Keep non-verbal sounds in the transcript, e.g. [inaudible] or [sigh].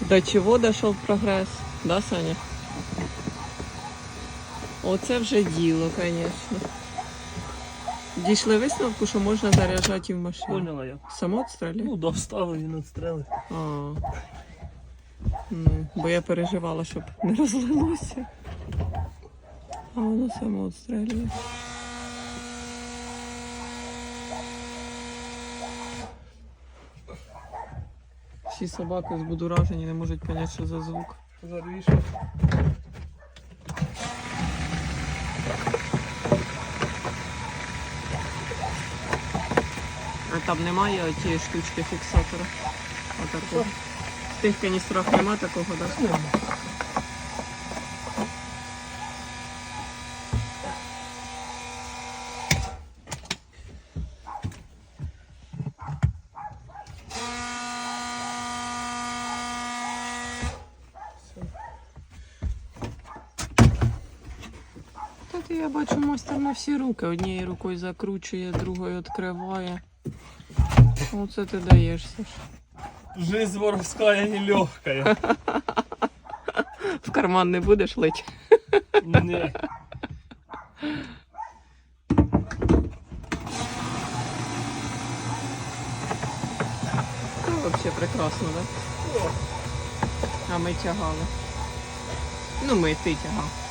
До чого дійшов прогрес? Да, Саня? Оце вже діло, звісно. Дійшли висновку, що можна заряджати і в машину. Поняла я. Самоотстріляє? Ну, доставив він відстрелив. А. Ну, бо я переживала, щоб не [laughs] розлилося. А воно самоотстрілює. Всі собаки збудуражені, не можуть поняти, що за звук. Зарвішав. А там немає тієї штучки фіксатора. Отакого. В тих каністрах немає такого, так? Та ти я бачу мастер на всі руки. Однією рукою закручує, другою відкриває. Оце ти даєш, Саш. Жизнь воровская нелегкая. В карман не будеш лить. Не. Ну, взагалі прекрасно, так? А ми тягали. Ну, ми ти тягав.